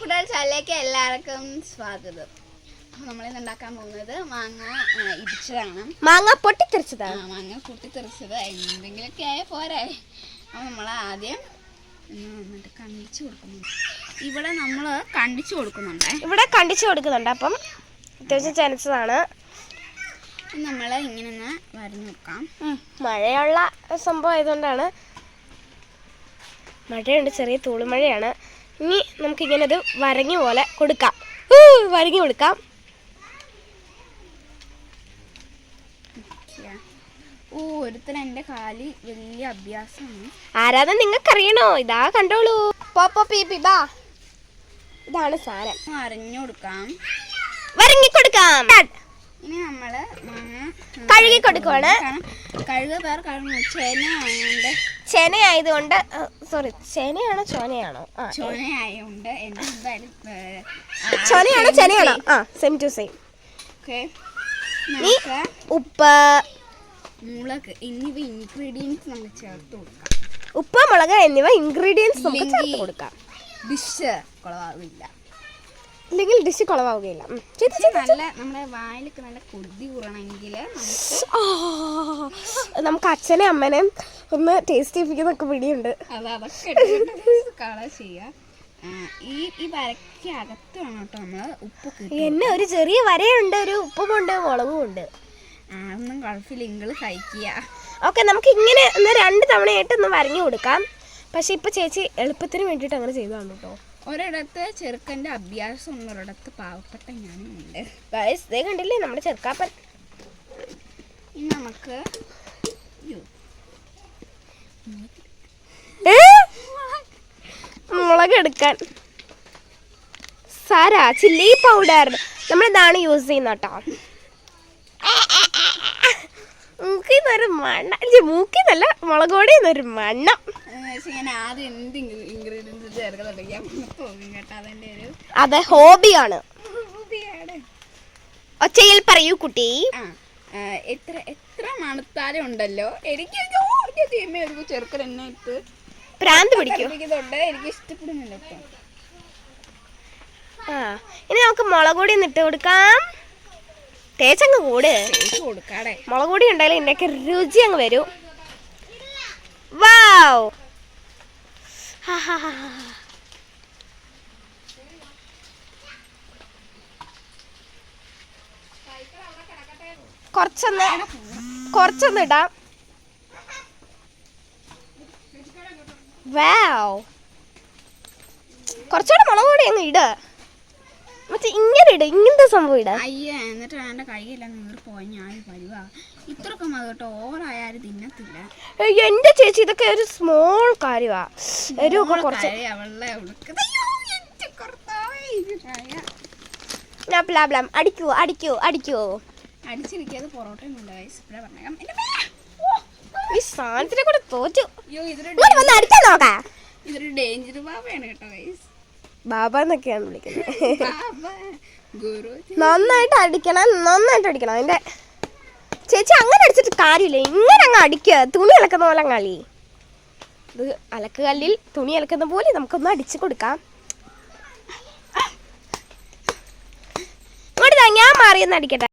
ചാലിലേക്ക് എല്ലാവർക്കും സ്വാഗതം. നമ്മളിന്ന് ഉണ്ടാക്കാൻ പോകുന്നത് മാങ്ങ ഇടിച്ചതാണ്. മാങ്ങ പൊട്ടിത്തെറിച്ചതാണ്. മാങ്ങ പൊട്ടിത്തെറിച്ചത്. എന്തെങ്കിലുമൊക്കെ ആയ പോരെ. അപ്പോൾ നമ്മൾ ആദ്യം വന്നിട്ട് കണ്ടിച്ചു കൊടുക്കുന്നുണ്ട്. ഇവിടെ നമ്മൾ കണ്ടിച്ചു കൊടുക്കുന്നുണ്ട്. ഇവിടെ കണ്ടിച്ചു കൊടുക്കുന്നുണ്ട്. അപ്പം അത്യാവശ്യം ചനച്ചതാണ്. നമ്മൾ ഇങ്ങനെ ഒന്ന് വരഞ്ഞു നോക്കാം. മഴയുള്ള സംഭവം ആയതുകൊണ്ടാണ്. മഴയുണ്ട് ചെറിയ തൂളുമഴയാണ്. ഇനി നമുക്കിങ്ങനെ ഇത് വരങ്ങി പോലെ കൊടുക്കാം. വരങ്ങി കൊടുക്കാം. ഓ ഒരുത്തൻ എന്റെ കാലി വലിയ അഭ്യാസമാണ്. ആരാധന നിങ്ങൾക്കറിയണോ? ഇതാ കണ്ടോളൂ. പോപ്പോ ബാ. ഇതാണ് സാരം കൊടുക്കാം. വരങ്ങി കൊടുക്കാം. ഇനി കഴുകി കൊടുക്കുവാണ്. കഴുക പേർ കഴുകുന്നു ചേന ആയതുകൊണ്ട് സോറി ചേനയാണോ ചോനയാണോ? ചോനയായതുകൊണ്ട് ചൊനയായതുകൊണ്ട് എന്തായാലും ചോനയാണോ ചേനയാണോ? ആ സെയിം ടു സെയിം ഓക്കെ. ഉപ്പ്. മുളക് എന്നിവ ഇൻഗ്രീഡിയൻസ് നമ്മൾ ചേർത്ത് കൊടുക്കാം. ഉപ്പ് മുളക് എന്നിവ ഇൻഗ്രീഡിയൻസ് നമുക്ക് ചേർത്ത് കൊടുക്കാം. ഡിഷ് കുളമാവില്ല ഇല്ലെങ്കിൽ ഡിഷ് കുളവാവുകയില്ല. ഉം. ചെയ്ത് ചെയ്ത് നല്ല നമ്മുടെ വായിലൊക്കെ നല്ല കൊതി കൂറണമെങ്കിൽ നമുക്ക് അച്ഛനെ അമ്മനെ ഒന്ന് ടേസ്റ്റ് ചെയ്യിപ്പിക്കുന്നൊക്കെ പിടിയുണ്ട്. ഈ ഈ വരയ്ക്ക് കേട്ടോ നമ്മൾ എന്നെ ഒരു ചെറിയ വരയുണ്ട് ഒരു ഉപ്പുമുണ്ട് മുളകും ഉണ്ട്. അതൊന്നും കുഴപ്പമില്ല നിങ്ങൾ കഴിക്കുക. ഓക്കെ നമുക്ക് ഇങ്ങനെ ഒന്ന് രണ്ട് തവണയായിട്ട് ഒന്ന് വരഞ്ഞു കൊടുക്കാം. പക്ഷെ ഇപ്പൊ ചേച്ചി എളുപ്പത്തിന് വേണ്ടിയിട്ട് അങ്ങനെ ചെയ്തതാണ് കേട്ടോ. ഒരിടത്ത് ചെറുക്കന്റെ അഭ്യാസം ഒന്നൊരിടത്ത് പാവപ്പെട്ട ഞാനും ഉണ്ട് ഗൈസ് ഇതേ കണ്ടില്ലേ നമ്മുടെ ചെറുക്കാപ്പൻ ഇനി നമുക്ക്? മുളക് എടുക്കാൻ സാരാ ചില്ലി പൗഡർ നമ്മളിതാണ് യൂസ് ചെയ്യുന്ന കേട്ടോ മണ്ണ ഇല്ല, മൂക്കിന്നല്ല മുളക് പൊടി എന്നൊരു മണ്ണം വെച്ചാൽ ഞാൻ ആദ്യം എന്ത് ഇൻഗ്രീഡിയൻസ് ഞാൻ കേട്ടോ. ഒരു അത് ഹോബിയാണ്. ഹോബിയാണ്. ഒച്ചയിൽ പറയൂ കുട്ടി. എത്ര എത്ര മണത്താലും ഉണ്ടല്ലോ. എനിക്ക് ദൈവമേ, ഒരു ചെറുക്കൻ എന്നെ ഇട്ട് പ്രാന്ത് പിടിക്കുന്നുണ്ട് എനിക്ക് ഇഷ്ടപ്പെടുന്നില്ല ആ ഇനി നമുക്ക് മുളക് പൊടി ഇട്ട് കൊടുക്കാം. തേച്ചങ്ങ് കൂട്. കൊടുക്കാടെ. മുളക് പൊടി ഉണ്ടെങ്കിൽ ഇതിന്റെയൊക്കെ രുചി അങ്ങ് വരും. വാവ്. കുറച്ചൊന്ന് കുറച്ചൊന്ന് ഇടാം. വാവ് കുറച്ചുകൂടെ മുളക് പൊടി അങ്ങ് ഇട്. മറ്റേ ഇങ്ങനെ ഇട് ഇങ്ങനത്തെ സംഭവം ഇട അയ്യോ എന്നിട്ട് എന്റെ കൈയെല്ലാം നീർ പോയി ഞാൻ വരുവാ ഇത്രയൊക്കെ മതി കേട്ടോ ഓവറായാലും തിന്നത്തില്ല. എന്റെ ചേച്ചി ഇതൊക്കെ ഒരു സ്മോൾ കാര്യമാ ഒരു കുറച്ച് അടിക്കോ അടിക്കോ അടിക്കോ. അയ്യോ, അടിച്ചിരിക്കാതെ പൊറോട്ടയും ഉണ്ട് guys. ഇപ്പഴേ പറഞ്ഞേക്കാം. ഈ സാധനത്തിനെ കൂടെ തോറ്റു. അയ്യോ അടിക്കാൻ നോക്കാ. ഇതൊരു ഡേഞ്ചർ ബാബയാണ് കേട്ടോ ഗൈസ് ബാബ എന്നൊക്കെയാണ് വിളിക്കുന്നത് നന്നായിട്ട് അടിക്കണം നന്നായിട്ട് അടിക്കണം. അതിന്റെ ചേച്ചി അങ്ങനെ അടിച്ചിട്ട് കാര്യമില്ല. ഇങ്ങനെ അങ്ങ് അടിക്കുക. തുണി അലക്കുന്ന പോലെ അങ്ങ് അളി. ഇത് അലക്കുകല്ലിൽ തുണി അലക്കുന്ന പോലെ നമുക്കൊന്ന് അടിച്ചു കൊടുക്കാം. ഇങ്ങോട്ട് ഞാൻ മാറിയെന്ന് അടിക്കട്ടെ.